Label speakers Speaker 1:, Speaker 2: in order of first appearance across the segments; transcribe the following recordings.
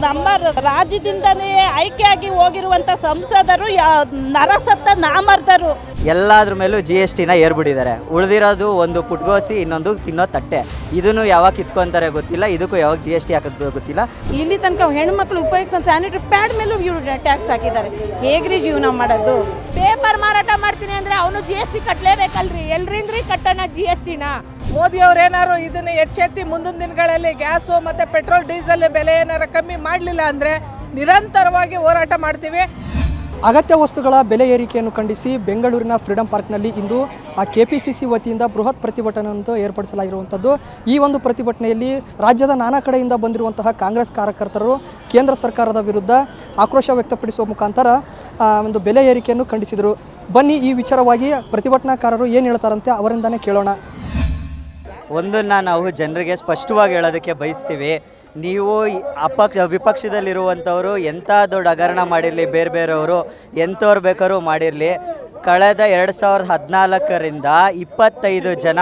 Speaker 1: ನಮ್ಮ ರಾಜ್ಯದಿಂದನೇ ಆಯ್ಕೆಯಾಗಿ ಹೋಗಿರುವಂತ ಸಂಸದರು ಯಾ- ನರಸತ್ತ ನಾಮರ್ದರು.
Speaker 2: ಎಲ್ಲಾದ್ರ ಮೇಲೂ ಜಿ ಎಸ್ ಟಿನ ಏರ್ಬಿಟ್ಟಿದ್ದಾರೆ. ಉಳಿದಿರೋದು ಒಂದು ಪುಟ್ಗೋಸಿ ಇನ್ನೊಂದು ತಿನ್ನೋ ತಟ್ಟೆ. ಇದನ್ನು ಯಾವಾಗ ಕಿತ್ಕೊಂತಾರೆ ಗೊತ್ತಿಲ್ಲ ಇದಕ್ಕೂ ಯಾವಾಗ ಜಿ ಎಸ್ ಟಿ ಹಾಕೋದು ಗೊತ್ತಿಲ್ಲ.
Speaker 1: ಇಲ್ಲಿ ತನಕ ಹೆಣ್ಮಕ್ಳು ಉಪಯೋಗಿಸೋ ಸ್ಯಾನಿಟರಿ ಪ್ಯಾಡ್ ಮೇಲೂ ಇವ್ರು ಟ್ಯಾಕ್ಸ್ ಹಾಕಿದ್ದಾರೆ. ಹೇಗ್ರಿ ಜೀವನ ಮಾಡೋದು?
Speaker 3: ಪೇಪರ್ ಮಾರಾಟ ಮಾಡ್ತೀನಿ ಅಂದ್ರೆ ಅವನು ಜಿ ಎಸ್ ಟಿ ಕಟ್ಟಲೇಬೇಕಲ್ರಿ ಎಲ್ರಿಂದ್ರಿ ಕಟ್ಟೋಣ ಜಿ ಎಸ್ ಟಿನ
Speaker 4: ಮೋದಿ ಅವರೇನಾರು ಇದನ್ನ ಎಚ್ಚೆತ್ತಿ ಮುಂದಿನ ದಿನಗಳಲ್ಲಿ ಗ್ಯಾಸು ಮತ್ತು ಪೆಟ್ರೋಲ್, ಡೀಸೆಲ್ ಬೆಲೆ ಏನಾರು ಕಮ್ಮಿ ಮಾಡಲಿಲ್ಲ ಅಂದರೆ ನಿರಂತರವಾಗಿ ಹೋರಾಟ ಮಾಡ್ತೀವಿ.
Speaker 5: ಅಗತ್ಯ ವಸ್ತುಗಳ ಬೆಲೆ ಏರಿಕೆಯನ್ನು ಖಂಡಿಸಿ ಬೆಂಗಳೂರಿನ ಫ್ರೀಡಂ ಪಾರ್ಕ್ನಲ್ಲಿ ಇಂದು ಆ ಕೆ ಪಿ ಸಿ ಸಿ ವತಿಯಿಂದ ಬೃಹತ್ ಪ್ರತಿಭಟನೆಯನ್ನು ಏರ್ಪಡಿಸಲಾಗಿರುವಂಥದ್ದು. ಈ ಒಂದು ಪ್ರತಿಭಟನೆಯಲ್ಲಿ ರಾಜ್ಯದ ನಾನಾ ಕಡೆಯಿಂದ ಬಂದಿರುವಂತಹ ಕಾಂಗ್ರೆಸ್ ಕಾರ್ಯಕರ್ತರು, ಕೇಂದ್ರ ಸರ್ಕಾರದ ವಿರುದ್ಧ ಆಕ್ರೋಶ ವ್ಯಕ್ತಪಡಿಸುವ ಮುಖಾಂತರ ಒಂದು ಬೆಲೆ ಏರಿಕೆಯನ್ನು ಖಂಡಿಸಿದರು. ಬನ್ನಿ ಈ ವಿಚಾರವಾಗಿ ಪ್ರತಿಭಟನಾಕಾರರು ಏನು ಹೇಳ್ತಾರಂತೆ ಅವರಿಂದನೇ ಕೇಳೋಣ.
Speaker 2: ಒಂದನ್ನು ನಾವು ಜನರಿಗೆ ಸ್ಪಷ್ಟವಾಗಿ ಹೇಳೋದಕ್ಕೆ ಬಯಸ್ತೀವಿ. ನೀವು ಅಪಕ್ಷ ವಿಪಕ್ಷದಲ್ಲಿರುವಂಥವರು ಎಂಥ ದೊಡ್ಡ ಹಗರಣ ಮಾಡಿರಲಿ ಬೇರೆ ಬೇರೆಯವರು ಎಂಥವ್ರು ಬೇಕಾದ್ರೂ ಮಾಡಿರಲಿ. ಕಳೆದ ಎರಡು ಸಾವಿರದ ಹದಿನಾಲ್ಕರಿಂದ ಇಪ್ಪತ್ತೈದು ಜನ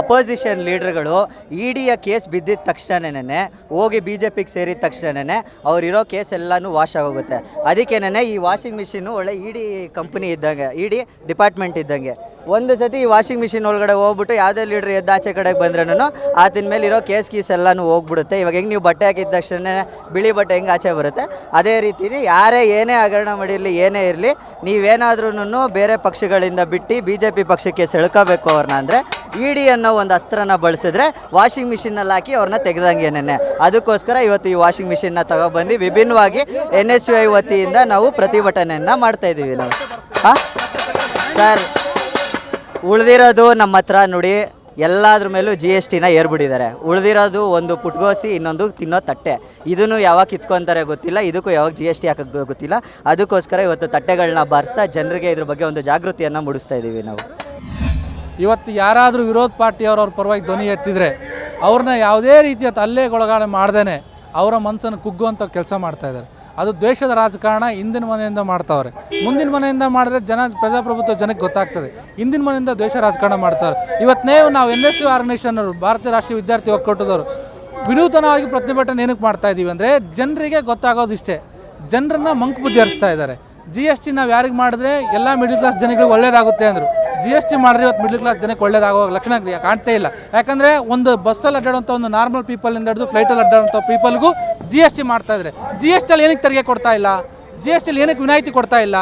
Speaker 2: ಅಪೋಸಿಷನ್ ಲೀಡರ್ಗಳು ಇ ಡಿಯ ಕೇಸ್ ಬಿದ್ದಿದ ತಕ್ಷಣನೇ ಹೋಗಿ ಬಿ ಜೆ ಪಿಗೆ ಸೇರಿದ ತಕ್ಷಣನೇ ಅವರಿರೋ ಕೇಸ್ ಎಲ್ಲನೂ ವಾಶ್ ಆಗೋಗುತ್ತೆ. ಅದಕ್ಕೇನೆ ಈ ವಾಷಿಂಗ್ ಮಿಷಿನ್ನು ಒಳ್ಳೆ ಇ ಡಿ ಕಂಪ್ನಿ ಇದ್ದಂಗೆ ಇ ಡಿ ಡಿಪಾರ್ಟ್ಮೆಂಟ್ ಇದ್ದಂಗೆ. ಒಂದು ಸತಿ ಈ ವಾಷಿಂಗ್ ಮಿಷಿನ್ ಒಳಗಡೆ ಹೋಗ್ಬಿಟ್ಟು ಯಾವುದೇ ಲೀಡ್ರ್ ಎದ್ದು ಆಚೆ ಕಡೆಗೆ ಬಂದ್ರೂ ಆತಿನ ಮೇಲೆ ಇರೋ ಕೇಸ್ ಕೀಸ್ ಎಲ್ಲನೂ ಹೋಗ್ಬಿಡುತ್ತೆ. ಇವಾಗ ಹೆಂಗೆ ನೀವು ಬಟ್ಟೆ ಹಾಕಿದ ತಕ್ಷಣ ಬಿಳಿ ಬಟ್ಟೆ ಹೆಂಗೆ ಆಚೆ ಬರುತ್ತೆ? ಅದೇ ರೀತಿ ಯಾರೇ ಏನೇ ಹಗರಣ ಮಾಡಿರಲಿ, ಏನೇ ಇರಲಿ ನೀವೇನಾದ್ರೂ ಬೇರೆ ಪಕ್ಷಗಳಿಂದ ಬಿಟ್ಟು ಬಿ ಜೆ ಪಿ ಪಕ್ಷಕ್ಕೆ ಸೆಳ್ಕೋಬೇಕು ಅವ್ರನ್ನ ಅಂದರೆ ಇ ಡಿ ಅನ್ನೋ ಒಂದು ಅಸ್ತ್ರನ ಬಳಸಿದ್ರೆ ವಾಷಿಂಗ್ ಮಿಷಿನಲ್ಲಿ ಹಾಕಿ ಅವ್ರನ್ನ ತೆಗೆದಂಗೆ ನೆನೆ ಅದಕ್ಕೋಸ್ಕರ ಇವತ್ತು ಈ ವಾಷಿಂಗ್ ಮಿಷಿನ್ನ ತಗೊಬಂದು ವಿಭಿನ್ನವಾಗಿ ಎನ್ ಎಸ್ ಯು ಐ ವತಿಯಿಂದ ನಾವು ಪ್ರತಿಭಟನೆಯನ್ನು ಮಾಡ್ತಾ ಇದ್ದೀವಿ ನಾವು. ಹಾಂ? ಸರ್, ಉಳಿದಿರೋದು ನಮ್ಮ ಹತ್ರ ನೋಡಿ. ಎಲ್ಲಾದ್ರ ಮೇಲೂ ಜಿ ಎಸ್ ಟಿನ ಏರ್ಬಿಟ್ಟಿದ್ದಾರೆ. ಉಳಿದಿರೋದು ಒಂದು ಪುಟ್ಗೋಸಿ, ಇನ್ನೊಂದು ತಿನ್ನೋ ತಟ್ಟೆ. ಇದನ್ನು ಯಾವಾಗ ಕಿತ್ಕೊಂತಾರೆ ಗೊತ್ತಿಲ್ಲ, ಇದಕ್ಕೂ ಯಾವಾಗ ಜಿ ಎಸ್ ಟಿ ಹಾಕೋಕ್ಕೆ ಗೊತ್ತಿಲ್ಲ. ಅದಕ್ಕೋಸ್ಕರ ಇವತ್ತು ತಟ್ಟೆಗಳನ್ನ ಬಾರಿಸ್ತಾ ಜನರಿಗೆ ಇದ್ರ ಬಗ್ಗೆ ಒಂದು ಜಾಗೃತಿಯನ್ನು ಮೂಡಿಸ್ತಾ ಇದ್ದೀವಿ ನಾವು.
Speaker 6: ಇವತ್ತು ಯಾರಾದರೂ ವಿರೋಧ ಪಾರ್ಟಿಯವರು ಅವ್ರ ಪರವಾಗಿ ಧ್ವನಿ ಎತ್ತಿದರೆ, ಅವ್ರನ್ನ ಯಾವುದೇ ರೀತಿಯ ತಲ್ಲೆಗೊಳಗಾಣೆ ಮಾಡ್ದೇ ಅವರ ಮನಸ್ಸನ್ನು ಕುಗ್ಗುವಂಥ ಕೆಲಸ ಮಾಡ್ತಾ ಇದ್ದಾರೆ. ಅದು ದ್ವೇಷದ ರಾಜಕಾರಣ ಹಿಂದಿನ ಮನೆಯಿಂದ ಮಾಡ್ತಾವ್ರೆ. ಮುಂದಿನ ಮನೆಯಿಂದ ಮಾಡಿದ್ರೆ ಜನ ಪ್ರಜಾಪ್ರಭುತ್ವ ಜನಕ್ಕೆ ಗೊತ್ತಾಗ್ತದೆ. ಹಿಂದಿನ ಮನೆಯಿಂದ ದ್ವೇಷ ರಾಜಕಾರಣ ಮಾಡ್ತಾರೆ ಇವತ್ತನೇ ನಾವು ಎನ್ ಎಸ್ ಯು ಆರ್ಗನೈಸೇಷನ್ ಅವರು ಭಾರತೀಯ ರಾಷ್ಟ್ರೀಯ ವಿದ್ಯಾರ್ಥಿ ಒಕ್ಕೂಟದವರು ವಿನೂತನವಾಗಿ ಪ್ರತಿಭಟನೆ ಏನಕ್ಕೆ ಮಾಡ್ತಾ ಇದ್ದೀವಿ ಅಂದರೆ ಜನರಿಗೆ ಗೊತ್ತಾಗೋದು ಇಷ್ಟೇ. ಜನರನ್ನ ಮಂಕು ಬುದ್ಧಿ ಹರಿಸ್ತಾ ಇದ್ದಾರೆ. ಜಿ ಎಸ್ ಟಿ ನಾವು ಯಾರಿಗೆ ಮಾಡಿದ್ರೆ ಎಲ್ಲ ಮಿಡಿಲ್ ಕ್ಲಾಸ್ ಜನಗಳಿಗೆ ಒಳ್ಳೇದಾಗುತ್ತೆ ಅಂದರು. ಜಿ ಎಸ್ ಟಿ ಮಾಡಿದ್ರೆ ಇವತ್ತು ಮಿಡ್ಲ್ ಕ್ಲಾಸ್ ಜನಕ್ಕೆ ಒಳ್ಳೇದಾಗೋ ಲಕ್ಷಣ ಕಾಣ್ತೇ ಇಲ್ಲ. ಯಾಕಂದರೆ ಒಂದು ಬಸ್ಸಲ್ಲಿ ಅಡ್ಡಾಡುವಂಥ ಒಂದು ನಾರ್ಮಲ್ ಪೀಪಲಿಂದ ಹಿಡಿದು ಫ್ಲೈಟಲ್ಲಿ ಅಡ್ಡಾಡುವಂಥ ಪೀಪಲ್ಗೂ ಜಿ ಎಸ್ ಟಿ ಮಾಡ್ತಾ ಇದ್ದಾರೆ ಜಿ ಎಸ್ ಟಿಯಲ್ಲಿ ಏನಕ್ಕೆ ತೆರಿಗೆ ಕೊಡ್ತಾ ಇಲ್ಲ? ಜಿ ಎಸ್ ಟಿಲಿ ಏನಕ್ಕೆ ವಿನಾಯಿತಿ ಕೊಡ್ತಾ ಇಲ್ಲ?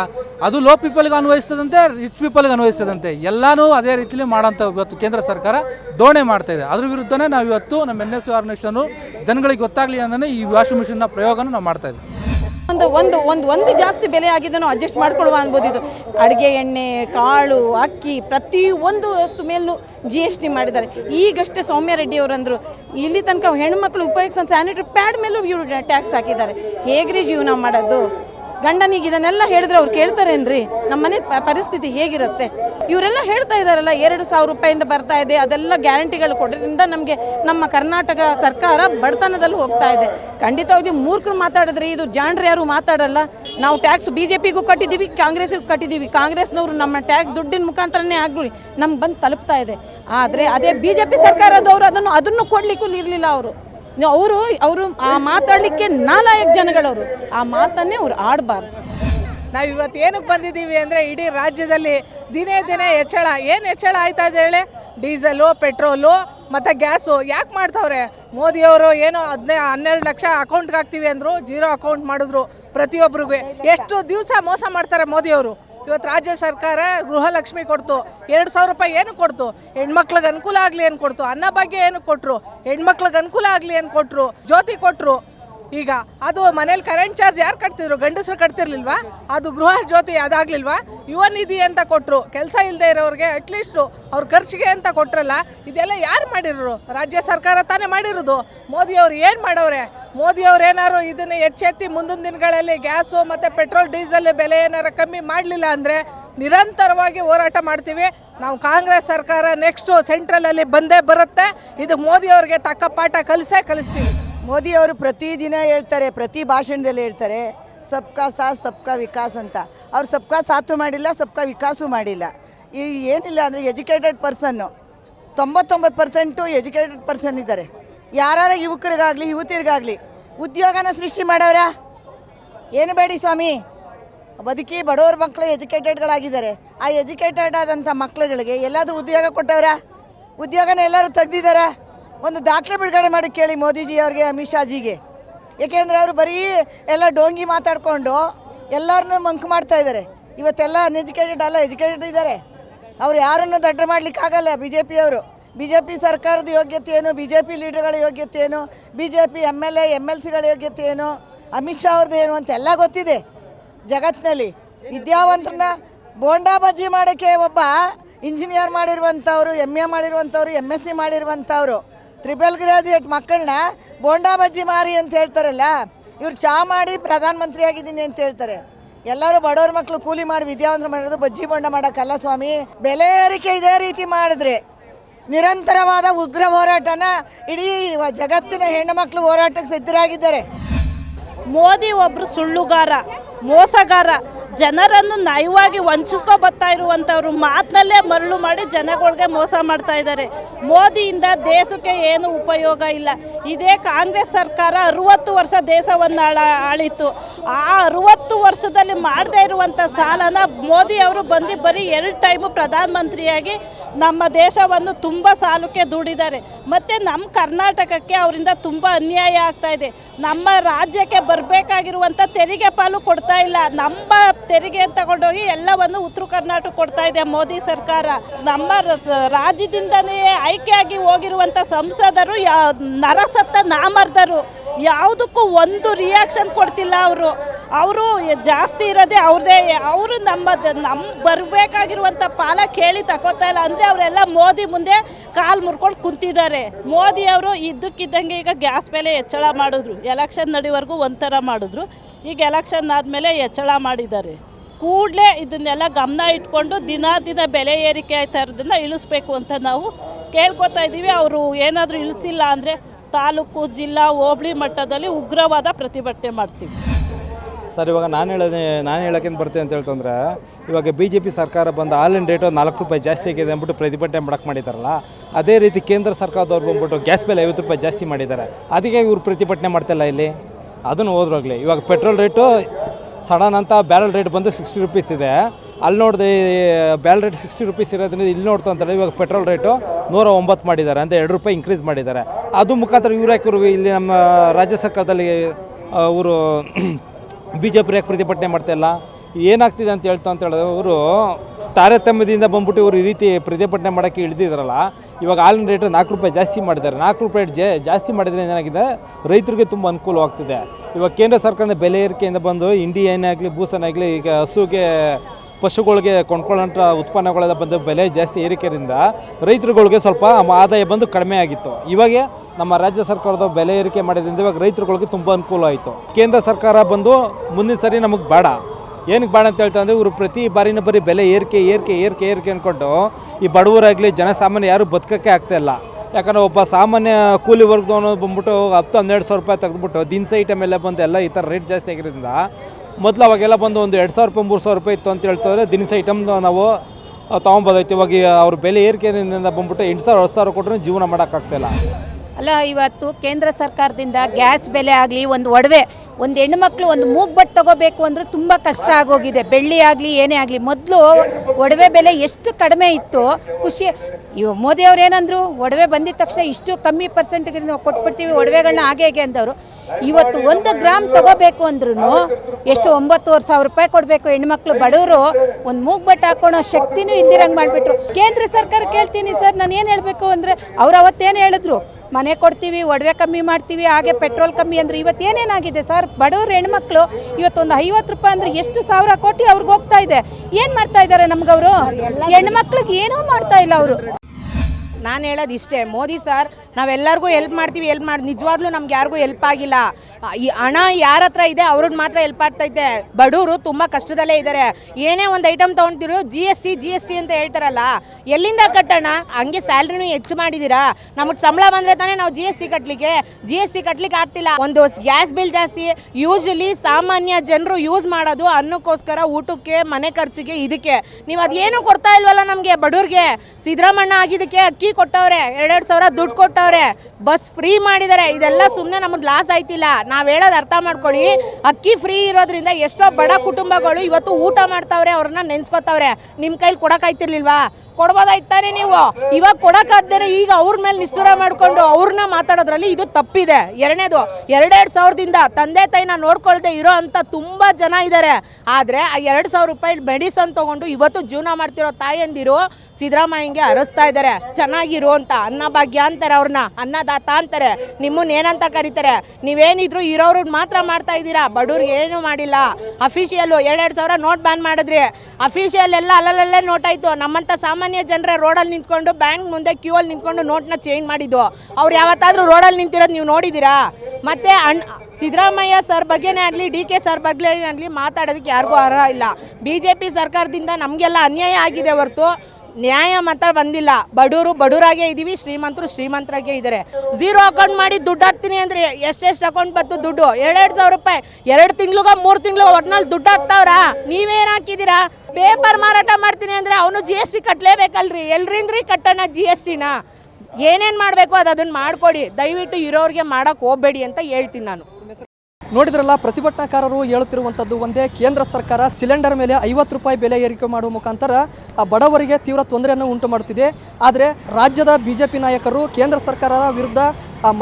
Speaker 6: ಅದು ಲೋ ಪೀಪಲ್ಗೆ ಅನ್ವಯಿಸ್ತದಂತೆ ರಿಚ್ ಪೀಪಲ್ಗೆ ಅನ್ವಯಿಸ್ತದಂತೆ. ಎಲ್ಲನೂ ಅದೇ ರೀತಿಯಲ್ಲಿ ಮಾಡೋಂಥ ಇವತ್ತು ಕೇಂದ್ರ ಸರ್ಕಾರ ದೋಣೆ ಮಾಡ್ತಾ ಇದೆ. ಅದ್ರ ವಿರುದ್ಧನೇ ನಾವು ಇವತ್ತು ನಮ್ಮ ಎನ್ ಎಸ್ ಯು ಆರ್ಗನೈಸೇಷನು ಜನಗಳಿಗೆ ಗೊತ್ತಾಗಲಿ ಅನ್ನೋ ಈ ವಾಷಿಂಗ್ ಮಿಷಿನ್ನ ಪ್ರಯೋಗನ ನಾವು ಮಾಡ್ತಾ ಇದ್ದೀವಿ
Speaker 1: ಒಂದು ಒಂದು ಒಂದು ಒಂದು ಜಾಸ್ತಿ ಬೆಲೆ ಆಗಿದ್ದನ್ನು ಅಡ್ಜಸ್ಟ್ ಮಾಡ್ಕೊಳ್ಳುವ ಅನ್ಬೋದು ಇದು. ಅಡುಗೆ ಎಣ್ಣೆ, ಕಾಳು, ಅಕ್ಕಿ, ಪ್ರತಿ ಒಂದು ವಸ್ತು ಮೇಲೂ ಜಿ ಎಸ್ ಟಿ ಮಾಡಿದ್ದಾರೆ. ಈಗಷ್ಟೇ ಸೌಮ್ಯ ರೆಡ್ಡಿ ಅವರಂದರು, ಇಲ್ಲಿ ತನಕ ಹೆಣ್ಮಕ್ಳು ಉಪಯೋಗಿಸೋ ಸ್ಯಾನಿಟರಿ ಪ್ಯಾಡ್ ಮೇಲೂ ಇವರು ಟ್ಯಾಕ್ಸ್ ಹಾಕಿದ್ದಾರೆ. ಹೇಗ್ರಿ ಜೀವನ ಮಾಡೋದು? ಗಂಡನಿಗೆ ಇದನ್ನೆಲ್ಲ ಹೇಳಿದ್ರೆ ಅವ್ರು ಕೇಳ್ತಾರೇನ್ರಿ? ನಮ್ಮ ಮನೆ ಪರಿಸ್ಥಿತಿ ಹೇಗಿರುತ್ತೆ? ಇವರೆಲ್ಲ ಹೇಳ್ತಾ ಇದ್ದಾರಲ್ಲ ಎರಡು ಸಾವಿರ ರೂಪಾಯಿಂದ ಬರ್ತಾ ಇದೆ, ಅದೆಲ್ಲ ಗ್ಯಾರಂಟಿಗಳು ಕೊಡೋದ್ರಿಂದ ನಮಗೆ ನಮ್ಮ ಕರ್ನಾಟಕ ಸರ್ಕಾರ ಬಡತನದಲ್ಲಿ ಹೋಗ್ತಾ ಇದೆ. ಖಂಡಿತವಾಗಿ ಮೂರ್ಖರು ಮಾತಾಡಿದ್ರೆ ಇದು ಜಾಣ್ರು ಯಾರು ಮಾತಾಡಲ್ಲ. ನಾವು ಟ್ಯಾಕ್ಸ್ ಬಿ ಜೆ ಪಿಗೂ ಕಟ್ಟಿದ್ದೀವಿ ಕಾಂಗ್ರೆಸ್ಗೂ ಕಟ್ಟಿದ್ದೀವಿ. ಕಾಂಗ್ರೆಸ್ನವರು ನಮ್ಮ ಟ್ಯಾಕ್ಸ್ ದುಡ್ಡಿನ ಮುಖಾಂತರನೇ ಆಗಲಿ, ನಮ್ಗೆ ಬಂದು ತಲುಪ್ತಾ ಇದೆ. ಆದರೆ ಅದೇ ಬಿ ಜೆ ಪಿ ಸರ್ಕಾರದವರು ಅದನ್ನು ಅದನ್ನು ಕೊಡಲಿಕ್ಕೂ ಇರಲಿಲ್ಲ ಅವರು. ಅವರು ಅವರು ಆ ಮಾತಾಡಲಿಕ್ಕೆ ನಾಲಾಯಕ್ ಜನಗಳವರು. ಆ ಮಾತನ್ನೇ ಅವ್ರು ಆಡಬಾರ್ದು.
Speaker 4: ನಾವು ಇವತ್ತು ಏನಕ್ಕೆ ಬಂದಿದ್ದೀವಿ ಅಂದರೆ ಇಡೀ ರಾಜ್ಯದಲ್ಲಿ ದಿನೇ ದಿನೇ ಹೆಚ್ಚಳ. ಏನು ಹೆಚ್ಚಳ ಆಯ್ತಾ ಇದೆ ಹೇಳಿ? ಡೀಸೆಲು, ಪೆಟ್ರೋಲು ಮತ್ತು ಗ್ಯಾಸು. ಯಾಕೆ ಮಾಡ್ತಾವ್ರೆ? ಮೋದಿಯವರು ಏನೋ ಹದಿನೈ, ಹನ್ನೆರಡು ಲಕ್ಷ ಅಕೌಂಟ್ಗೆ ಹಾಕ್ತೀವಿ ಅಂದರು, ಜೀರೋ ಅಕೌಂಟ್ ಮಾಡಿದ್ರು ಪ್ರತಿಯೊಬ್ಬರಿಗೂ ಎಷ್ಟು ದಿವಸ ಮೋಸ ಮಾಡ್ತಾರೆ ಮೋದಿಯವರು ಇವತ್ತು ರಾಜ್ಯ ಸರ್ಕಾರ ಗೃಹಲಕ್ಷ್ಮಿ ಕೊಡ್ತು. ಎರಡು ಸಾವಿರ ರೂಪಾಯಿ ಏನು ಕೊಡ್ತು? ಹೆಣ್ಮಕ್ಳಿಗೆ ಅನುಕೂಲ ಆಗಲಿ ಏನು ಕೊಡ್ತು? ಅನ್ನ ಭಾಗ್ಯ ಏನು ಕೊಟ್ಟರು ಹೆಣ್ಮಕ್ಳಿಗೆ ಅನುಕೂಲ ಆಗಲಿ ಏನು ಕೊಟ್ಟರು ಜ್ಯೋತಿ ಕೊಟ್ಟರು ಈಗ ಅದು ಮನೇಲಿ ಕರೆಂಟ್ ಚಾರ್ಜ್ ಯಾರು ಕಟ್ತಿದ್ರು? ಗಂಡಸರು ಕಟ್ತಿರ್ಲಿಲ್ವಾ? ಅದು ಗೃಹ ಜ್ಯೋತಿ ಅದಾಗ್ಲಿಲ್ವಾ? ಯುವ ನಿಧಿ ಅಂತ ಕೊಟ್ಟರು ಕೆಲಸ ಇಲ್ಲದೆ ಇರೋರಿಗೆ ಅಟ್ಲೀಸ್ಟು ಅವ್ರ ಖರ್ಚಿಗೆ ಅಂತ ಕೊಟ್ಟರಲ್ಲ ಇದೆಲ್ಲ ಯಾರು ಮಾಡಿರೋರು? ರಾಜ್ಯ ಸರ್ಕಾರ ತಾನೇ ಮಾಡಿರೋದು. ಮೋದಿಯವ್ರು ಏನು ಮಾಡೋರೆ ಮೋದಿಯವ್ರು ಏನಾದ್ರು ಇದನ್ನು ಎಚ್ಚೆತ್ತಿ ಮುಂದಿನ ದಿನಗಳಲ್ಲಿ ಗ್ಯಾಸು ಮತ್ತು ಪೆಟ್ರೋಲ್, ಡೀಸೆಲ್ ಬೆಲೆ ಏನಾರು ಕಮ್ಮಿ ಮಾಡಲಿಲ್ಲ ಅಂದರೆ ನಿರಂತರವಾಗಿ ಹೋರಾಟ ಮಾಡ್ತೀವಿ. ನಾವು ಕಾಂಗ್ರೆಸ್ ಸರ್ಕಾರ ನೆಕ್ಸ್ಟು ಸೆಂಟ್ರಲಲ್ಲಿ ಬಂದೇ ಬರುತ್ತೆ. ಇದು ಮೋದಿಯವ್ರಿಗೆ ತಕ್ಕ ಪಾಠ ಕಲಿಸೇ ಕಲಿಸ್ತೀವಿ.
Speaker 7: ಮೋದಿಯವರು ಪ್ರತಿದಿನ ಹೇಳ್ತಾರೆ, ಪ್ರತಿ ಭಾಷಣದಲ್ಲಿ ಹೇಳ್ತಾರೆ, ಸಬ್ಕಾ ಸಾಥ್, ಸಬ್ಕಾ ವಿಕಾಸ್ ಅಂತ. ಅವ್ರು ಸಬ್ಕಾ ಸಾಥು ಮಾಡಿಲ್ಲ, ಸಬ್ಕಾ ವಿಕಾಸು ಮಾಡಿಲ್ಲ. ಈ ಏನಿಲ್ಲ ಅಂದರೆ ಎಜುಕೇಟೆಡ್ ಪರ್ಸನ್ನು. ತೊಂಬತ್ತೊಂಬತ್ತು ಪರ್ಸೆಂಟು ಎಜುಕೇಟೆಡ್ ಪರ್ಸನ್ ಇದ್ದಾರೆ. ಯಾರ ಯುವಕರಿಗಾಗಲಿ, ಯುವತಿಯರಿಗಾಗಲಿ, ಉದ್ಯೋಗನ ಸೃಷ್ಟಿ ಮಾಡವ್ರ? ಏನು ಬೇಡಿ ಸ್ವಾಮಿ. ಬದುಕಿ ಬಡವ್ರ ಮಕ್ಕಳು ಎಜುಕೇಟೆಡ್ಗಳಾಗಿದ್ದಾರೆ. ಆ ಎಜುಕೇಟೆಡ್ ಆದಂಥ ಮಕ್ಕಳುಗಳಿಗೆ ಎಲ್ಲಾದರೂ ಉದ್ಯೋಗ ಕೊಟ್ಟವ್ರ? ಉದ್ಯೋಗನ ಎಲ್ಲರೂ ತೆಗ್ದಿದ್ದಾರ? ಒಂದು ದಾಖಲೆ ಬಿಡುಗಡೆ ಮಾಡಿ ಕೇಳಿ ಮೋದಿಜಿ ಅವ್ರಿಗೆ, ಅಮಿತ್ ಶಾಜಿಗೆ. ಏಕೆಂದರೆ ಅವರು ಬರೀ ಎಲ್ಲ ಡೋಂಗಿ ಮಾತಾಡಿಕೊಂಡು ಎಲ್ಲರನ್ನೂ ಮಂಕ್ ಮಾಡ್ತಾ ಇದ್ದಾರೆ. ಇವತ್ತೆಲ್ಲ ಅನ್ಎಜುಕೇಟೆಡ್ ಅಲ್ಲ ಎಜುಕೇಟೆಡ್ ಇದ್ದಾರೆ. ಅವ್ರು ಯಾರನ್ನು ದಡ್ಡ ಮಾಡಲಿಕ್ಕಾಗಲ್ಲ ಬಿ ಜೆ ಪಿಯವರು ಬಿ ಜೆ ಪಿ ಸರ್ಕಾರದ ಯೋಗ್ಯತೆ ಏನು? ಬಿ ಜೆ ಪಿ ಲೀಡರ್ಗಳ ಯೋಗ್ಯತೆ ಏನು? B J P M L A, M L ಸಿಗಳ ಯೋಗ್ಯತೆ ಏನು? ಅಮಿತ್ ಶಾ ಅವ್ರದ್ದು ಏನು ಅಂತ ಎಲ್ಲ ಗೊತ್ತಿದೆ ಜಗತ್ತಿನಲ್ಲಿ ವಿದ್ಯಾವಂತರನ್ನ ಬೋಂಡಾ ಬಜ್ಜಿ ಮಾಡೋಕ್ಕೆ ಒಬ್ಬ ಇಂಜಿನಿಯರ್ ಮಾಡಿರುವಂಥವ್ರು ಎಂ ಎ ಮಾಡಿರುವಂಥವ್ರು ಎಂ ಎಸ್ ಸಿ ಮಾಡಿರುವಂಥವ್ರು. ತ್ರಿಬಲ್ ಗ್ರಾಜುಯೇಟ್ ಮಕ್ಕಳನ್ನ ಬೋಂಡಾ ಬಜ್ಜಿ ಮಾರಿ ಅಂತ ಹೇಳ್ತಾರಲ್ಲ, ಇವ್ರು ಚಾ ಮಾಡಿ ಪ್ರಧಾನಮಂತ್ರಿ ಆಗಿದ್ದೀನಿ ಅಂತ ಹೇಳ್ತಾರೆ. ಎಲ್ಲರೂ ಬಡವ್ರ ಮಕ್ಕಳು ಕೂಲಿ ಮಾಡಿ ವಿದ್ಯಾವಂತರ ಮಾಡೋದು ಬಜ್ಜಿ ಬೋಂಡ ಮಾಡೋಕ್ಕಲ್ಲ ಸ್ವಾಮಿ, ಬೆಲೆ ಏರಿಕೆ ಇದೇ ರೀತಿ ಮಾಡಿದ್ರೆ ನಿರಂತರವಾದ ಉಗ್ರ ಹೋರಾಟನ ಇಡೀ ಜಗತ್ತಿನ ಹೆಣ್ಣು ಮಕ್ಕಳು ಹೋರಾಟಕ್ಕೆ ಸಿದ್ಧರಾಗಿದ್ದಾರೆ.
Speaker 8: ಮೋದಿ ಒಬ್ಬರು ಸುಳ್ಳುಗಾರ, ಮೋಸಗಾರ ಜನರನ್ನು ನಯವಾಗಿ ವಂಚಿಸ್ಕೊ ಬರ್ತಾ ಇರುವಂಥವ್ರು ಮಾತಿನಲ್ಲೇ ಮರಳು ಮಾಡಿ ಜನಗಳಿಗೆ ಮೋಸ ಮಾಡ್ತಾ ಇದ್ದಾರೆ. ಮೋದಿಯಿಂದ ದೇಶಕ್ಕೆ ಏನು ಉಪಯೋಗ ಇಲ್ಲ. ಇದೇ ಕಾಂಗ್ರೆಸ್ ಸರ್ಕಾರ ಅರುವತ್ತು ವರ್ಷ ದೇಶವನ್ನು ಆಳ, ಆಳಿತ್ತು. ಆ ಅರುವತ್ತು ವರ್ಷದಲ್ಲಿ ಮಾಡದೇ ಇರುವಂಥ ಸಾಲನ ಮೋದಿ ಅವರು ಬಂದು ಬರೀ ಎರಡು ಟೈಮು ಪ್ರಧಾನಮಂತ್ರಿಯಾಗಿ ನಮ್ಮ ದೇಶವನ್ನು ತುಂಬ ಸಾಲಕ್ಕೆ ದುಡಿದ್ದಾರೆ. ಮತ್ತು ನಮ್ಮ ಕರ್ನಾಟಕಕ್ಕೆ ಅವರಿಂದ ತುಂಬ ಅನ್ಯಾಯ ಆಗ್ತಾ ಇದೆ. ನಮ್ಮ ರಾಜ್ಯಕ್ಕೆ ಬರಬೇಕಾಗಿರುವಂಥ ತೆರಿಗೆ ಪಾಲು ಕೊಡ್ತಾ ಇಲ್ಲ. ನಮ್ಮ ತೆರಿಗೆ ತಗೊಂಡೋಗಿ ಎಲ್ಲವನ್ನು ಉತ್ತರ ಕರ್ನಾಟಕ ಕೊಡ್ತಾ ಇದೆ ಮೋದಿ ಸರ್ಕಾರ. ನಮ್ಮ ರಾಜ್ಯದಿಂದಲೇ ಆಯ್ಕೆ ಆಗಿ ಹೋಗಿರುವಂಥ ಸಂಸದರು ನರಸತ್ತ ನಾಮರ್ದರು. ಯಾವುದಕ್ಕೂ ಒಂದು ರಿಯಾಕ್ಷನ್ ಕೊಡ್ತಿಲ್ಲ ಅವರು. ಅವರು ಜಾಸ್ತಿ ಇರೋದೇ ಅವ್ರದೇ. ಅವರು ನಮ್ಮ ನಮ್ಮ ಬರಬೇಕಾಗಿರುವಂಥ ಪಾಲ ಕೇಳಿ ತಗೋತಾ ಇಲ್ಲ. ಅಂದ್ರೆ ಅವರೆಲ್ಲ ಮೋದಿ ಮುಂದೆ ಕಾಲು ಮುರ್ಕೊಂಡು ಕುಂತಿದ್ದಾರೆ. ಮೋದಿ ಅವರು ಇದ್ದಕ್ಕಿದ್ದಂಗೆ ಈಗ ಗ್ಯಾಸ್ ಮೇಲೆ ಹೆಚ್ಚಳ ಮಾಡಿದ್ರು. ಎಲೆಕ್ಷನ್ ನಡೆಯುವರೆಗೂ ಒಂಥರ ಮಾಡಿದ್ರು. ಈಗ ಎಲೆಕ್ಷನ್ ಆದಮೇಲೆ ಹೆಚ್ಚಳ ಮಾಡಿದ್ದಾರೆ. ಕೂಡಲೇ ಇದನ್ನೆಲ್ಲ ಗಮನ ಇಟ್ಕೊಂಡು ದಿನ ದಿನ ಬೆಲೆ ಏರಿಕೆ ಆಯ್ತಾ ಇರೋದನ್ನ ಇಳಿಸ್ಬೇಕು ಅಂತ ನಾವು ಕೇಳ್ಕೊತಾ ಇದ್ದೀವಿ. ಅವರು ಏನಾದರೂ ಇಳಿಸಿಲ್ಲ ಅಂದರೆ ತಾಲೂಕು, ಜಿಲ್ಲಾ, ಹೋಬಳಿ ಮಟ್ಟದಲ್ಲಿ ಉಗ್ರವಾದ ಪ್ರತಿಭಟನೆ ಮಾಡ್ತೀವಿ.
Speaker 6: ಸರ್, ಇವಾಗ ನಾನು ಹೇಳೋದೆ, ನಾನು ಹೇಳೋಕ್ಕೇನು ಬರ್ತೀನಿ ಅಂತ ಹೇಳ್ತಂದ್ರೆ, ಇವಾಗ ಬಿ ಜೆ ಪಿ ಸರ್ಕಾರ ಬಂದು ಹಾಲಿನ ರೇಟು ನಾಲ್ಕು ರೂಪಾಯಿ ಜಾಸ್ತಿ ಆಗಿದೆ ಅಂದ್ಬಿಟ್ಟು ಪ್ರತಿಭಟನೆ ಮಾಡಕ್ಕೆ ಮಾಡಿದಾರಲ್ಲ, ಅದೇ ರೀತಿ ಕೇಂದ್ರ ಸರ್ಕಾರದವ್ರು ಬಂದ್ಬಿಟ್ಟು ಗ್ಯಾಸ್ ಬೆಲೆ ಐವತ್ತು ರೂಪಾಯಿ ಜಾಸ್ತಿ ಮಾಡಿದ್ದಾರೆ, ಅದಕ್ಕೆ ಇವರು ಪ್ರತಿಭಟನೆ ಮಾಡ್ತಿಲ್ಲ ಇಲ್ಲಿ? ಅದನ್ನು ಹೋದ್ರೋಗ್ಲಿ ಇವಾಗ ಪೆಟ್ರೋಲ್ ರೇಟು ಸಡನ್ ಅಂತ ಬ್ಯಾರಲ್ ರೇಟ್ ಬಂದು ಸಿಕ್ಸ್ಟಿ ರುಪೀಸ್ ಇದೆ. ಅಲ್ಲಿ ನೋಡಿದೆ ಬ್ಯಾರಲ್ ರೇಟ್ ಸಿಕ್ಸ್ಟಿ ರುಪೀಸ್ ಇರೋದ್ರಿಂದ ಇಲ್ಲಿ ನೋಡ್ತಾ ಅಂತಾರೆ ಇವಾಗ ಪೆಟ್ರೋಲ್ ರೇಟು ನೂರ ಒಂಬತ್ತು ಮಾಡಿದ್ದಾರೆ, ಅಂದರೆ ಎರಡು ರೂಪಾಯಿ ಇನ್ಕ್ರೀಸ್ ಮಾಡಿದ್ದಾರೆ. ಅದು ಮುಖಾಂತರ ಇವ್ರು ಇಲ್ಲಿ ನಮ್ಮ ರಾಜ್ಯ ಸರ್ಕಾರದಲ್ಲಿ ಅವರು ಬಿ ಜೆ ಪಿ ಪ್ರತಿಭಟನೆ ಮಾಡ್ತಾಯಿಲ್ಲ ಏನಾಗ್ತಿದೆ ಅಂತ ಹೇಳ್ತಾ ಅಂತ ಹೇಳಿದ್ರೆ ಅವರು ತಾರತಮ್ಯದಿಂದ ಬಂದ್ಬಿಟ್ಟು ಇವರು ಈ ರೀತಿ ಪ್ರತಿಭಟನೆ ಮಾಡೋಕ್ಕೆ ಇಳಿದಿದ್ದಾರಲ್ಲ ಇವಾಗ ಹಾಲಿನ ರೇಟ್ ನಾಲ್ಕು ರೂಪಾಯಿ ಜಾಸ್ತಿ ಮಾಡಿದ್ದಾರೆ. ನಾಲ್ಕು ರೂಪಾಯಿ ಜಾ ಜಾಸ್ತಿ ಮಾಡಿದ್ರಿಂದ ಏನಾಗಿದೆ? ರೈತರಿಗೆ ತುಂಬ ಅನುಕೂಲವಾಗ್ತಿದೆ ಇವಾಗ ಕೇಂದ್ರ ಸರ್ಕಾರದ ಬೆಲೆ ಏರಿಕೆಯಿಂದ ಬಂದು ಇಂಡಿ ಆಗಲಿ ಬೂಸನಾಗಲಿ ಈಗ ಹಸುಗೆ, ಪಶುಗಳಿಗೆ ಕೊಂಡ್ಕೊಳ್ಳೋಂಥ ಉತ್ಪನ್ನಗಳೆಲ್ಲ ಬಂದು ಬೆಲೆ ಜಾಸ್ತಿ ಏರಿಕೆಯಿಂದ ರೈತರುಗಳಿಗೆ ಸ್ವಲ್ಪ ಆದಾಯ ಬಂದು ಕಡಿಮೆ ಆಗಿತ್ತು. ಇವಾಗ ನಮ್ಮ ರಾಜ್ಯ ಸರ್ಕಾರದ ಬೆಲೆ ಏರಿಕೆ ಮಾಡಿದ್ರಿಂದ ಇವಾಗ ರೈತರುಗಳಿಗೆ ತುಂಬ ಅನುಕೂಲ ಆಯಿತು. ಕೇಂದ್ರ ಸರ್ಕಾರ ಬಂದು ಮುಂದಿನ ಸರಿ ನಮಗೆ ಬೇಡ. ಏನಕ್ಕೆ ಬೇಡ ಅಂತ ಹೇಳ್ತಾ ಅಂದರೆ ಇವರು ಪ್ರತಿ ಬಾರಿನ ಬರಿ ಬೆಲೆ ಏರಿಕೆ ಏರಿಕೆ ಏರಿಕೆ ಏರಿಕೆ ಅಂದ್ಕೊಂಡು ಈ ಬಡವರಾಗಲಿ ಜನಸಾಮಾನ್ಯ ಯಾರು ಬದುಕೋಕ್ಕೆ ಆಗ್ತಾಯಿಲ್ಲ ಯಾಕಂದರೆ ಒಬ್ಬ ಸಾಮಾನ್ಯ ಕೂಲಿ ವರ್ಗದವನು ಬಂದ್ಬಿಟ್ಟು ಹತ್ತು, ಹನ್ನೆರಡು ಸಾವಿರ ರೂಪಾಯಿ ತೆಗೆದ್ಬಿಟ್ಟು ದಿನಸಿ ಐಟಮ್ ಎಲ್ಲ ಬಂದು ಎಲ್ಲ ಈ ಥರ ರೇಟ್ ಜಾಸ್ತಿ ಆಗಿರೋದ್ರಿಂದ ಮೊದಲು ಅವಾಗೆಲ್ಲ ಬಂದು ಒಂದು ಎರಡು ಸಾವಿರ ರೂಪಾಯಿ, ಮೂರು ಸಾವಿರ ರೂಪಾಯಿ ಇತ್ತು ಅಂತ ಹೇಳ್ತಾರೆ ದಿನಸ ಐಟಮ್ ನಾವು ತೊಗೊಬೋದಾಯ್ತು ಇವಾಗ ಅವ್ರ ಬೆಲೆ ಏರಿಕೆಯಿಂದ ಬಂದ್ಬಿಟ್ಟು ಎಂಟು ಸಾವಿರ, ಹತ್ತು ಸಾವಿರ ಕೊಟ್ಟರೆ ಜೀವನ ಮಾಡೋಕ್ಕಾಗ್ತಾಯಿಲ್ಲ
Speaker 9: ಅಲ್ಲ, ಇವತ್ತು ಕೇಂದ್ರ ಸರ್ಕಾರದಿಂದ ಗ್ಯಾಸ್ ಬೆಲೆ ಆಗಲಿ, ಒಂದು ಒಡವೆ, ಒಂದು ಹೆಣ್ಮಕ್ಳು ಒಂದು ಮೂಗ್ಬಟ್ಟು ತಗೋಬೇಕು ಅಂದ್ರೆ ತುಂಬ ಕಷ್ಟ ಆಗೋಗಿದೆ. ಬೆಳ್ಳಿ ಆಗಲಿ, ಏನೇ ಆಗಲಿ, ಮೊದಲು ಒಡವೆ ಬೆಲೆ ಎಷ್ಟು ಕಡಿಮೆ ಇತ್ತು, ಖುಷಿ, ಇವ ಮೋದಿ ಏನಂದರು ಏನಂದ್ರು, ಒಡವೆ ಬಂದಿದ ತಕ್ಷಣ ಇಷ್ಟು ಕಮ್ಮಿ ಪರ್ಸೆಂಟ್ಗೆ ನಾವು ಕೊಟ್ಬಿಡ್ತೀವಿ ಒಡವೆಗಳನ್ನ ಹಾಗೆ ಹೇಗೆ ಅಂದವರು. ಇವತ್ತು ಒಂದು ಗ್ರಾಮ್ ತಗೋಬೇಕು ಅಂದ್ರೂ ಎಷ್ಟು ಒಂಬತ್ತುವರೆ ಸಾವಿರ ರೂಪಾಯಿ ಕೊಡಬೇಕು ಹೆಣ್ಮಕ್ಳು ಬಡವರು, ಒಂದು ಮೂಗ್ಬಟ್ಟು ಹಾಕೊಳ್ಳೋ ಶಕ್ತಿನೂ ಇಲ್ದಿರಂಗೆ ಮಾಡಿಬಿಟ್ರು. ಕೇಂದ್ರ ಸರ್ಕಾರ ಕೇಳ್ತೀನಿ ಸರ್, ನಾನು ಏನು ಹೇಳಬೇಕು ಅಂದರೆ ಅವ್ರು ಅವತ್ತೇನು ಹೇಳಿದ್ರು? ಮನೆ ಕೊಡ್ತೀವಿ ಒಡವೆ ಕಮ್ಮಿ ಮಾಡ್ತೀವಿ ಹಾಗೆ ಪೆಟ್ರೋಲ್ ಕಮ್ಮಿ ಅಂದ್ರೆ ಇವತ್ತು ಏನೇನಾಗಿದೆ ಸರ್? ಬಡವರು ಹೆಣ್ಮಕ್ಳು ಇವತ್ತೊಂದು ಐವತ್ತು ರೂಪಾಯಿ ಅಂದರೆ ಎಷ್ಟು ಸಾವಿರ ಕೋಟಿ ಅವ್ರಿಗೆ ಹೋಗ್ತಾ ಇದೆ. ಏನು ಮಾಡ್ತಾ ಇದ್ದಾರೆ ನಮ್ಗವರು? ಹೆಣ್ಮಕ್ಳಿಗೆ ಏನೂ ಮಾಡ್ತಾ ಇಲ್ಲ ಅವರು.
Speaker 3: ನಾನು ಹೇಳೋದು ಇಷ್ಟೇ ಮೋದಿ ಸರ್ ನಾವೆಲ್ಲರಿಗೂ ಹೆಲ್ಪ್ ಮಾಡ್ತೀವಿ ಹೆಲ್ಪ್ ಮಾಡಿ, ನಿಜವಾಗ್ಲೂ ನಮ್ಗೆ ಯಾರಿಗೂ ಹೆಲ್ಪ್ ಆಗಿಲ್ಲ. ಈ ಹಣ ಯಾರ ಹತ್ರ ಇದೆ ಅವ್ರಿಗೆ ಮಾತ್ರ ಹೆಲ್ಪ್ ಆಗ್ತೈತೆ ಬಡವರು ತುಂಬ ಕಷ್ಟದಲ್ಲೇ ಇದ್ದಾರೆ ಏನೇ ಒಂದು item ತೊಗೊಂತಿರೋ G S T G S T ಅಂತ ಹೇಳ್ತಾರಲ್ಲ, ಎಲ್ಲಿಂದ ಕಟ್ಟೋಣ? ಹಂಗೆ ಸ್ಯಾಲ್ರಿನೂ ಹೆಚ್ಚು ಮಾಡಿದ್ದೀರಾ ನಮಗೆ ಸಂಬಳ ಬಂದರೆ ತಾನೇ ನಾವು ಜಿ ಎಸ್ ಟಿ ಕಟ್ಟಲಿಕ್ಕೆ ಜಿ ಎಸ್ ಟಿ ಕಟ್ಲಿಕ್ಕೆ ಆಗ್ತಿಲ್ಲ. ಒಂದು ಗ್ಯಾಸ್ ಬಿಲ್ ಜಾಸ್ತಿ ಯೂಶಲಿ ಸಾಮಾನ್ಯ ಜನರು ಯೂಸ್ ಮಾಡೋದು ಅನ್ನಕ್ಕೋಸ್ಕರ ಊಟಕ್ಕೆ, ಮನೆ ಖರ್ಚಿಗೆ, ಇದಕ್ಕೆ. ನೀವು ಅದೇನು ಕೊಡ್ತಾ ಇಲ್ವಲ್ಲ ನಮಗೆ ಬಡವ್ರಿಗೆ. ಸಿದ್ದರಾಮಣ್ಣ ಆಗಿದ್ದಕ್ಕೆ ಅಕ್ಕಿ ಕೊಟ್ಟವ್ರೆ ಎರಡೆರಡು ಸಾವಿರ ದುಡ್ಡು ಕೊಟ್ಟವ್ರೆ ಮಾಡವ್ರೆ ಬಸ್ ಫ್ರೀ ಮಾಡಿದ್ದಾರೆ ಇದೆಲ್ಲ ಸುಮ್ಮನೆ ನಮ್ಗೆ ಲಾಸ್ ಆಯ್ತಿಲ್ಲ. ನಾವು ಹೇಳೋದು ಅರ್ಥ ಮಾಡ್ಕೊಳ್ಳಿ ಅಕ್ಕಿ ಫ್ರೀ ಇರೋದ್ರಿಂದ ಎಷ್ಟೋ ಬಡ ಕುಟುಂಬಗಳು ಇವತ್ತು ಊಟ ಮಾಡ್ತಾವ್ರೆ, ಅವ್ರನ್ನ ನೆನ್ಸ್ಕೊತಾವ್ರೆ. ನಿಮ್ಮ ಕೈಲಿ ಕೊಡೋಕ್ಕಾಯ್ತಿರ್ಲಿಲ್ವಾ ಕೊಡ್ಬೋದಾಯ್ತಾನೆ ನೀವು? ಇವಾಗ ಕೊಡೋಕ್ಕಾಗ್ದೇ ಈಗ ಅವ್ರ ಮೇಲೆ ನಿಷ್ಠುರ ಮಾಡಿಕೊಂಡು ಅವ್ರನ್ನ ಮಾತಾಡೋದ್ರಲ್ಲಿ ಇದು ತಪ್ಪಿದೆ. ಎರಡನೇದು, ಎರಡೆರಡು ಸಾವಿರದಿಂದ ತಂದೆ ತಾಯಿನ ನೋಡ್ಕೊಳ್ದೆ ಇರೋ ಅಂತ ತುಂಬ ಜನ ಇದ್ದಾರೆ ಆದರೆ ಆ ಎರಡು ಸಾವಿರ ರೂಪಾಯಿ ಮೆಡಿಸನ್ ತೊಗೊಂಡು ಇವತ್ತು ಜೀವನ ಮಾಡ್ತಿರೋ ತಾಯಂದಿರು ಸಿದ್ದರಾಮಯ್ಯಂಗೆ ಅರಸ್ತಾ ಇದ್ದಾರೆ ಚೆನ್ನಾಗಿರು ಅಂತ ಅನ್ನಭಾಗ್ಯ ಅಂತಾರೆ ಅವ್ರನ್ನ ಅನ್ನದಾತ ಅಂತಾರೆ. ನಿಮ್ಮನ್ನ ಏನಂತ ಕರೀತಾರೆ? ನೀವೇನಿದ್ರು ಇರೋರು ಮಾತ್ರ ಮಾಡ್ತಾ ಇದ್ದೀರಾ? ಬಡವ್ರಿಗೆ ಏನು ಮಾಡಿಲ್ಲ. ಅಫಿಷಿಯಲ್ಲು ಎರಡೆರಡು ಸಾವಿರ ನೋಟ್ ಬ್ಯಾನ್ ಮಾಡಿದ್ರಿ. ಅಫಿಷಿಯಲ್ ಎಲ್ಲ ಅಲ್ಲಲ್ಲೇ ನೋಟ್ ಆಯಿತು. ನಮ್ಮಂಥ ಸಾಮಾನ್ಯ ಜನರೇ ರೋಡಲ್ಲಿ ನಿಂತ್ಕೊಂಡು ಬ್ಯಾಂಕ್ ಮುಂದೆ ಕ್ಯೂ ಅಲ್ಲಿ ನಿಂತ್ಕೊಂಡು ನೋಟ್ನ ಚೇಂಜ್ ಮಾಡಿದ್ದು. ಅವ್ರು ಯಾವತ್ತಾದರೂ ರೋಡಲ್ಲಿ ನಿಂತಿರೋದು ನೀವು ನೋಡಿದ್ದೀರಾ? ಮತ್ತೆ ಅಣ್ಣ ಸಿದ್ದರಾಮಯ್ಯ ಸರ್ ಬಗ್ಗೆನೇ ಆಗಲಿ, ಡಿ ಕೆ ಸರ್ ಬಗ್ಗೆನೇ ಆಗಲಿ ಮಾತಾಡೋದಕ್ಕೆ ಯಾರಿಗೂ ಅರ್ಹ ಇಲ್ಲ. ಬಿ ಜೆ ಪಿ ಸರ್ಕಾರದಿಂದ ನಮಗೆಲ್ಲ ಅನ್ಯಾಯ ಆಗಿದೆ ಹೊರತು. ನ್ಯಾಯ ಮಾತ್ರ ಬಂದಿಲ್ಲ. ಬಡೂರು ಬಡೂರಾಗೆ ಇದ್ದೀವಿ ಶ್ರೀಮಂತರು ಶ್ರೀಮಂತರಾಗೇ ಇದ್ದಾರೆ ಝೀರೋ ಅಕೌಂಟ್ ಮಾಡಿ ದುಡ್ಡು ಹಾಕ್ತೀನಿ ಅಂದರೆ ಎಷ್ಟೆಷ್ಟು ಅಕೌಂಟ್ ಬಂತು ದುಡ್ಡು? ಎರಡೆರಡು ಸಾವಿರ ರೂಪಾಯಿ. ಎರಡು ತಿಂಗ್ಳಿಗ, ಮೂರು ತಿಂಗಳು ಒಟ್ನಲ್ಲಿ ದುಡ್ಡು ಹಾಕ್ತಾವ್ರಾ? ನೀವೇನು ಹಾಕಿದ್ದೀರಾ ಪೇಪರ್ ಮಾರಾಟ ಮಾಡ್ತೀನಿ ಅಂದರೆ ಅವನು ಜಿ ಎಸ್ ಟಿ ಕಟ್ಟಲೇಬೇಕಲ್ರಿ ಎಲ್ರಿಂದ್ರಿ ಕಟ್ಟೋಣ ಜಿ ಎಸ್ ಟಿನ ಏನೇನು ಮಾಡಬೇಕು ಅದು ಅದನ್ನು ಮಾಡಿಕೊಡಿ. ದಯವಿಟ್ಟು ಇರೋರಿಗೆ ಮಾಡೋಕ್ಕೆ ಹೋಗಬೇಡಿ ಅಂತ ಹೇಳ್ತೀನಿ ನಾನು.
Speaker 5: ನೋಡಿದ್ರಲ್ಲ, ಪ್ರತಿಭಟನಾಕಾರರು ಹೇಳುತ್ತಿರುವಂಥದ್ದು ಒಂದೇ, ಕೇಂದ್ರ ಸರ್ಕಾರ ಸಿಲಿಂಡರ್ ಮೇಲೆ ಐವತ್ತು ರೂಪಾಯಿ ಬೆಲೆ ಏರಿಕೆ ಮಾಡುವ ಮುಖಾಂತರ ಆ ಬಡವರಿಗೆ ತೀವ್ರ ತೊಂದರೆಯನ್ನು ಉಂಟು ಮಾಡುತ್ತಿದೆ ಆದರೆ ರಾಜ್ಯದ ಬಿ ಜೆ ಪಿ ನಾಯಕರು ಕೇಂದ್ರ ಸರ್ಕಾರದ ವಿರುದ್ಧ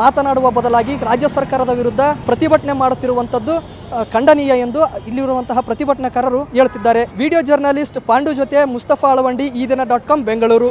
Speaker 5: ಮಾತನಾಡುವ ಬದಲಾಗಿ ರಾಜ್ಯ ಸರ್ಕಾರದ ವಿರುದ್ಧ ಪ್ರತಿಭಟನೆ ಮಾಡುತ್ತಿರುವಂಥದ್ದು ಖಂಡನೀಯ ಎಂದು ಇಲ್ಲಿರುವಂತಹ ಪ್ರತಿಭಟನಾಕಾರರು ಹೇಳುತ್ತಿದ್ದಾರೆ ವಿಡಿಯೋ ಜರ್ನಲಿಸ್ಟ್ ಪಾಂಡು ಜೊತೆ ಮುಸ್ತಫಾ ಅಳವಂಡಿ, ಈ ದಿನ ಬೆಂಗಳೂರು.